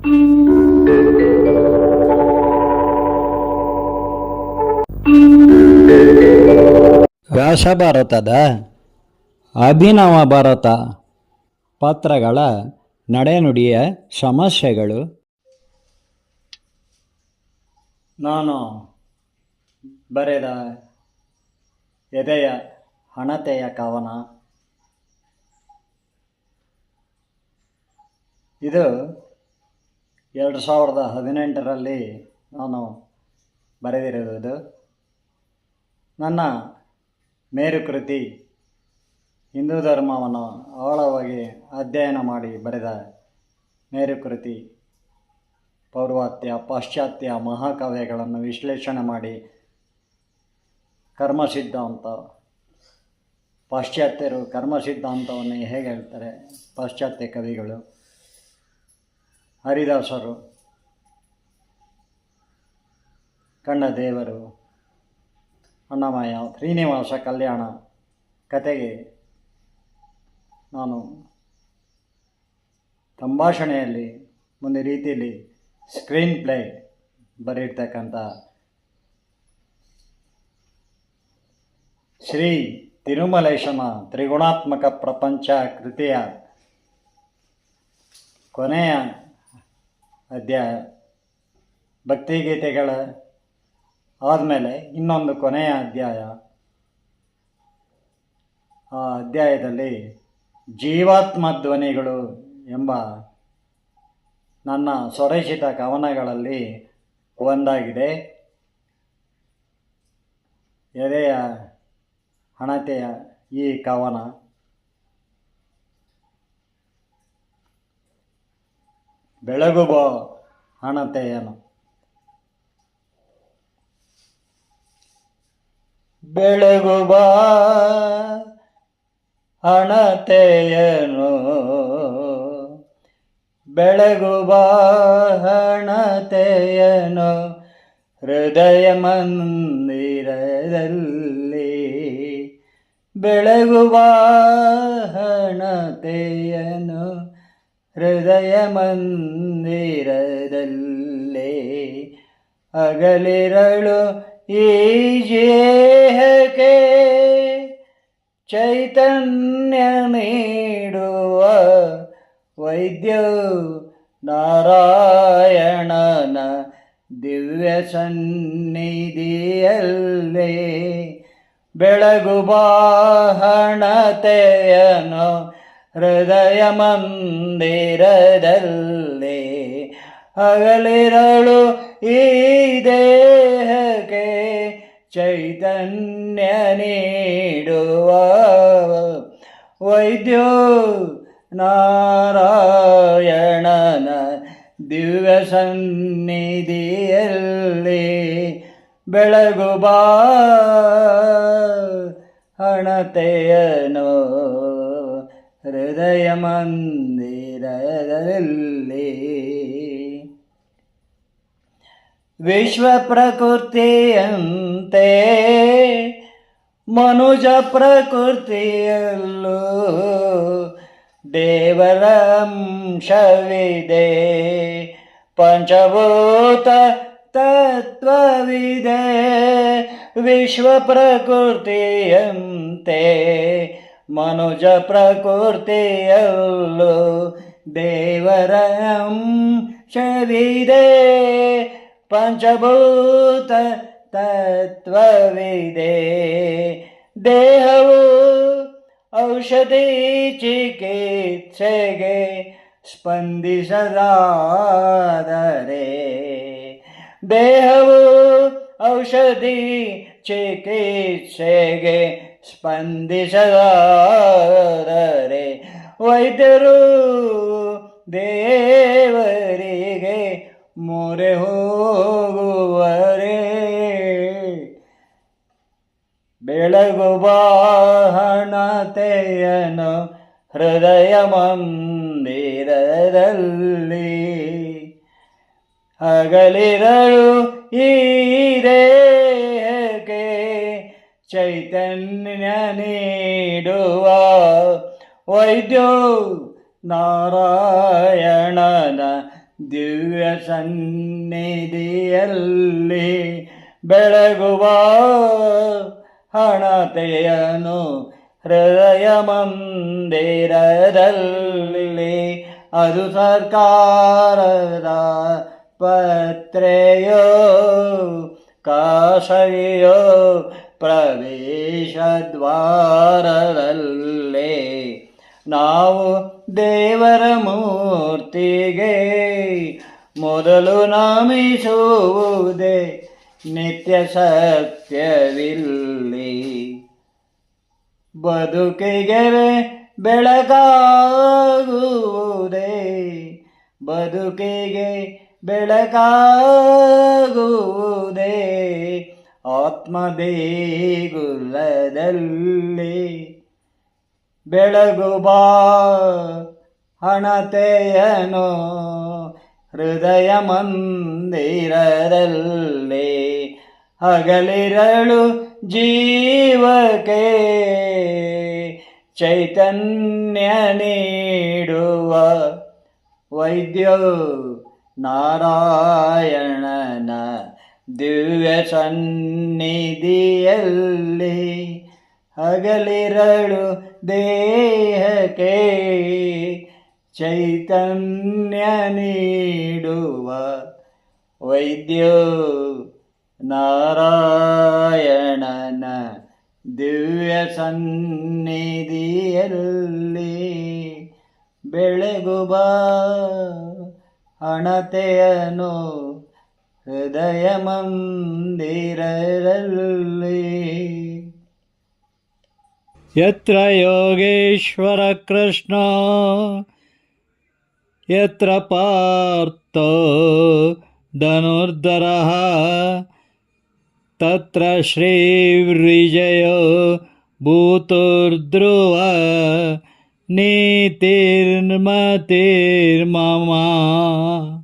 ವ್ಯಾಸ ಭಾರತದ ಅಭಿನವ ಭಾರತ ಪಾತ್ರಗಳ ನಡೆನುಡಿಯ ಸಮಸ್ಯೆಗಳು. ನಾನು ಬರೆದ ಎದೆಯ ಹಣತೆಯ ಕವನ. ಇದು ಎರಡು ಸಾವಿರದ ಹದಿನೆಂಟರಲ್ಲಿ ನಾನು ಬರೆದಿರುವುದು ನನ್ನ ಮೇರುಕೃತಿ ಹಿಂದೂ ಧರ್ಮವನ್ನು ಆಳವಾಗಿ ಅಧ್ಯಯನ ಮಾಡಿ ಬರೆದ ಮೇರುಕೃತಿ ಪೌರ್ವಾತ್ಯ, ಪಾಶ್ಚಾತ್ಯ ಮಹಾಕಾವ್ಯಗಳನ್ನು ವಿಶ್ಲೇಷಣೆ ಮಾಡಿ ಕರ್ಮ ಸಿದ್ಧಾಂತ ಪಾಶ್ಚಾತ್ಯರು ಕರ್ಮ ಸಿದ್ಧಾಂತವನ್ನು ಹೇಗೆ ಹೇಳ್ತಾರೆ? ಪಾಶ್ಚಾತ್ಯ ಕವಿಗಳು. ಹರಿದಾಸರು ಕಣ್ಣ ದೇವರು ಅನ್ನಮಯ ಶ್ರೀನಿವಾಸ ಕಲ್ಯಾಣ ಕತೆಗೆ ನಾನು ಸಂಭಾಷಣೆಯಲ್ಲಿ ಒಂದು ರೀತಿಯಲ್ಲಿ ಸ್ಕ್ರೀನ್ ಪ್ಲೇ ಬರೀರ್ತಕ್ಕಂಥ ಶ್ರೀ ತಿರುಮಲೇಶನ ತ್ರಿಗುಣಾತ್ಮಕ ಪ್ರಪಂಚ ಕೃತಿಯ ಕೊನೆಯ ಅಧ್ಯಾಯ ಭಕ್ತಿಗೀತೆಗಳ ಆದಮೇಲೆ ಇನ್ನೊಂದು ಕೊನೆಯ ಅಧ್ಯಾಯ. ಆ ಅಧ್ಯಾಯದಲ್ಲಿ ಜೀವಾತ್ಮ ಧ್ವನಿಗಳು ಎಂಬ ನನ್ನ ಸ್ವರಚಿತ ಕವನಗಳಲ್ಲಿ ಒಂದಾಗಿದೆ. ಎದೆಯ ಹಣತೆಯ ಈ ಕವನ. ಬೆಳಗುವ ಹಣತೆಯನು ಬೆಳಗುವ ಹಣತೆಯನು ಬೆಳಗುವ ಹಣತೆಯನು ಹೃದಯ ಮಂದಿರದಲ್ಲಿ. ಬೆಳಗುವ ಹಣತೆಯನು ಹೃದಯ ಮಂದಿರದಲ್ಲಿ ಅಗಲಿರಳು ಈ ಜೇಹಕ್ಕೆ ಚೈತನ್ಯ ನೀಡುವ ವೈದ್ಯ ನಾರಾಯಣನ ದಿವ್ಯ ಸನ್ನಿಧಿಯಲ್ಲೇ ಬೆಳಗು ಬಾಹಣತೆಯನು ಹೃದಯ ಮಂದಿರದಲ್ಲಿ ಹಗಲಿರಳು ಈ ದೇಹಕ್ಕೆ ಚೈತನ್ಯ ನೀಡುವ ವೈದ್ಯೋ ನಾರಾಯಣನ ದಿವ್ಯ ಸನ್ನಿಧಿಯಲ್ಲಿ ಬೆಳಗು ಬಾ ಹಣತೆಯನು. ಹೃದಯ ಮಂದಿರದಲ್ಲಿ ವಿಶ್ವ ಪ್ರಕೃತಿಯಂತೆ ಮನುಜ ಪ್ರಕೃತಿಯಲ್ಲೂ ದೇವರಂಶವಿದೆ ಪಂಚಭೂತ ತತ್ವವಿದೆ. ವಿಶ್ವ ಪ್ರಕೃತಿಯಂತೆ ಮನುಜ ಪ್ರಕೃತಿಯಲ್ಲೂ ದೇವರ ಅಂಶವಿದೆ ಪಂಚಭೂತ ತತ್ವವಿದೆ. ದೇಹವು ಔಷಧಿ ಚಿಕಿತ್ಸೆಗೆ ಸ್ಪಂದಿಸದಾದರೆ ದೇಹವು ಔಷಧಿ ಚಿಕಿತ್ಸೆಗೆ ಸ್ಪಂದಿಸದಾದರೆ ವೈದ್ಯರು ದೇವರಿಗೆ ಮೊರೆ ಹೋಗುವರೆ. ಬೆಳಗು ಬಾಹಣತೆಯನು ಹೃದಯ ಮಂದಿರದಲ್ಲಿ ಹಗಲಿರಳು ಈ ದೇಹಕ್ಕೆ ಚೈತನ್ಯ ನೀಡುವ ವೈದ್ಯೋ ನಾರಾಯಣನ ದಿವ್ಯ ಸನ್ನಿಧಿಯಲ್ಲಿ ಬೆಳಗುವ ಹಣತೆಯನು ಹೃದಯ ಮಂದಿರದಲ್ಲಿ ಅದು ಸರ್ಕಾರದ ಪತ್ರೆಯೋ ಖಾಸಗಿಯೋ ಪ್ರವೇಶ ದ್ವಾರದಲ್ಲೇ ನಾವು ದೇವರ ಮೂರ್ತಿಗೆ ಮೊದಲು ನಾಮಿಸುವುದೇ ನಿತ್ಯ ಸತ್ಯವಿಲ್ಲಿ. ಬದುಕಿಗೆ ಬೆಳಕಾಗುವುದೇ ಬದುಕಿಗೆ ಬೆಳಕಾಗುವುದೇ ಆತ್ಮದೇಗುಲದಲ್ಲಿ ಬೆಳಗು ಬಾ ಹಣತೆಯನು ಹೃದಯ ಮಂದಿರದಲ್ಲಿ ಹಗಲಿರಳು ಜೀವಕ್ಕೆ ಚೈತನ್ಯ ನೀಡುವ ವೈದ್ಯ ನಾರಾಯಣನ ದಿವ್ಯ ಸನ್ನಿಧಿಯಲ್ಲಿ ಹಗಲಿರಳು ದೇಹಕ್ಕೆ ಚೈತನ್ಯ ನೀಡುವ ವೈದ್ಯೋ ನಾರಾಯಣನ ದಿವ್ಯ ಸನ್ನಿಧಿಯಲ್ಲಿ ಬೆಳಗುಬ ಹಣತೆಯನು ृदय यत्र योगेश्वरकृष्ण यत्र पार्थो धनुर्धरः तत्र श्रीऋजयो भूतुर्ध्रुव नीतिर्मतिर्ममा।